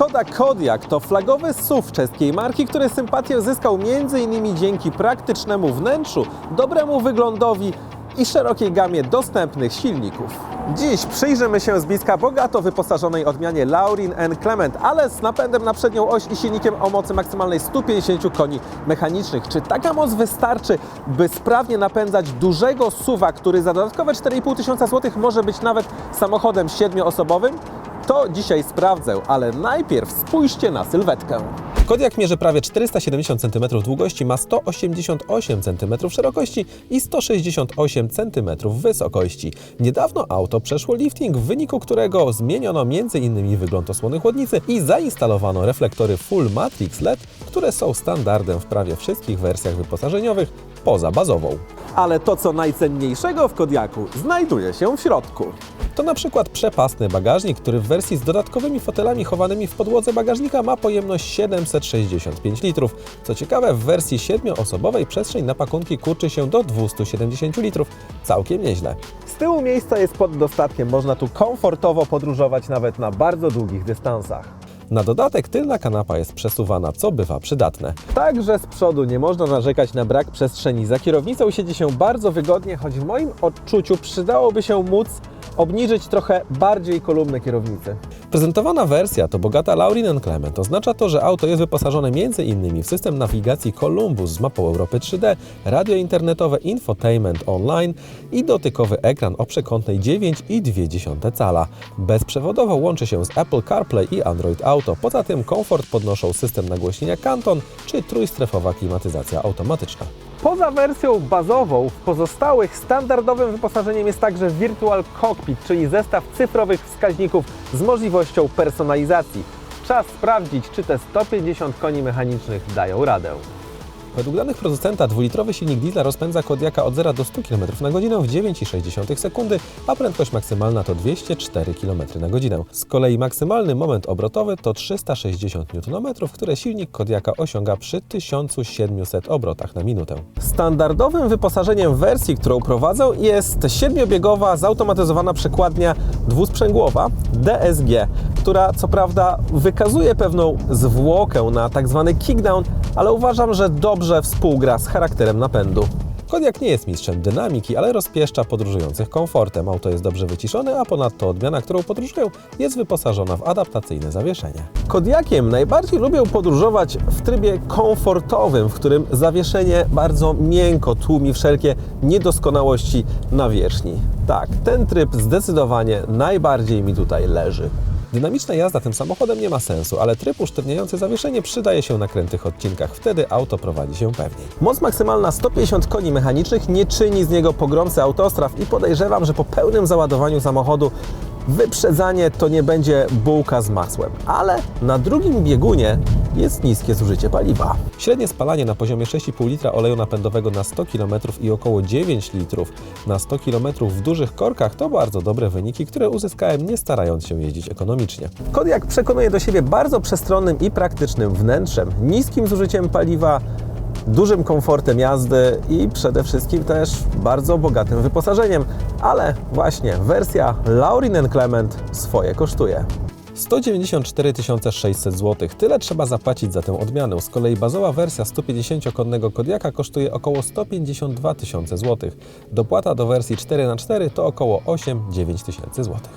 Skoda Kodiaq to flagowy SUV czeskiej marki, który sympatię zyskał m.in. dzięki praktycznemu wnętrzu, dobremu wyglądowi i szerokiej gamie dostępnych silników. Dziś przyjrzymy się z bliska bogato wyposażonej odmianie Laurin N Clement, ale z napędem na przednią oś i silnikiem o mocy maksymalnej 150 koni mechanicznych. Czy taka moc wystarczy, by sprawnie napędzać dużego SUVa, który za dodatkowe 4,5 tysiąca złotych może być nawet samochodem siedmioosobowym? To dzisiaj sprawdzę, ale najpierw spójrzcie na sylwetkę. Kodiak mierzy prawie 470 cm długości, ma 188 cm szerokości i 168 cm wysokości. Niedawno auto przeszło lifting, w wyniku którego zmieniono m.in. wygląd osłony chłodnicy i zainstalowano reflektory Full Matrix LED, które są standardem w prawie wszystkich wersjach wyposażeniowych poza bazową. Ale to, co najcenniejszego w Kodiaku, znajduje się w środku. To na przykład przepasny bagażnik, który w wersji z dodatkowymi fotelami chowanymi w podłodze bagażnika ma pojemność 765 litrów. Co ciekawe, w wersji 7-osobowej przestrzeń na pakunki kurczy się do 270 litrów. Całkiem nieźle. Z tyłu miejsca jest pod dostatkiem, można tu komfortowo podróżować nawet na bardzo długich dystansach. Na dodatek tylna kanapa jest przesuwana, co bywa przydatne. Także z przodu nie można narzekać na brak przestrzeni. Za kierownicą siedzi się bardzo wygodnie, choć w moim odczuciu przydałoby się móc obniżyć trochę bardziej kolumnę kierownicy. Prezentowana wersja to bogata Laurin Clement. Oznacza to, że auto jest wyposażone m.in. w system nawigacji Columbus z mapą Europy 3D, radio internetowe, infotainment online i dotykowy ekran o przekątnej 9,2 cala. Bezprzewodowo łączy się z Apple CarPlay i Android Auto. Poza tym komfort podnoszą system nagłośnienia Canton czy trójstrefowa klimatyzacja automatyczna. Poza wersją bazową, w pozostałych standardowym wyposażeniem jest także Virtual Cockpit, czyli zestaw cyfrowych wskaźników z możliwością personalizacji. Czas sprawdzić, czy te 150 koni mechanicznych dają radę. Według danych producenta dwulitrowy silnik diesla rozpędza Kodiaka od 0 do 100 km na godzinę w 9,6 sekundy, a prędkość maksymalna to 204 km na godzinę. Z kolei maksymalny moment obrotowy to 360 Nm, które silnik Kodiaka osiąga przy 1700 obrotach na minutę. Standardowym wyposażeniem wersji, którą prowadzę jest siedmiobiegowa zautomatyzowana przekładnia dwusprzęgłowa DSG, która co prawda wykazuje pewną zwłokę na tak zwany kickdown, ale uważam, że dobrze współgra z charakterem napędu. Kodiak nie jest mistrzem dynamiki, ale rozpieszcza podróżujących komfortem. Auto jest dobrze wyciszone, a ponadto odmiana, którą podróżują, jest wyposażona w adaptacyjne zawieszenie. Kodiakiem najbardziej lubię podróżować w trybie komfortowym, w którym zawieszenie bardzo miękko tłumi wszelkie niedoskonałości nawierzchni. Tak, ten tryb zdecydowanie najbardziej mi tutaj leży. Dynamiczna jazda tym samochodem nie ma sensu, ale tryb usztywniający zawieszenie przydaje się na krętych odcinkach. Wtedy auto prowadzi się pewniej. Moc maksymalna 150 koni mechanicznych nie czyni z niego pogromcy autostraw i podejrzewam, że po pełnym załadowaniu samochodu wyprzedzanie to nie będzie bułka z masłem, ale na drugim biegunie jest niskie zużycie paliwa. Średnie spalanie na poziomie 6,5 litra oleju napędowego na 100 km i około 9 litrów na 100 km w dużych korkach to bardzo dobre wyniki, które uzyskałem nie starając się jeździć ekonomicznie. Kodiak przekonuje do siebie bardzo przestronnym i praktycznym wnętrzem, niskim zużyciem paliwa, dużym komfortem jazdy i przede wszystkim też bardzo bogatym wyposażeniem. Ale właśnie wersja Laurin Clement swoje kosztuje. 194 600 zł. Tyle trzeba zapłacić za tę odmianę. Z kolei bazowa wersja 150-konnego Kodiaka kosztuje około 152 tysiące zł. Dopłata do wersji 4x4 to około 8-9 tysięcy złotych.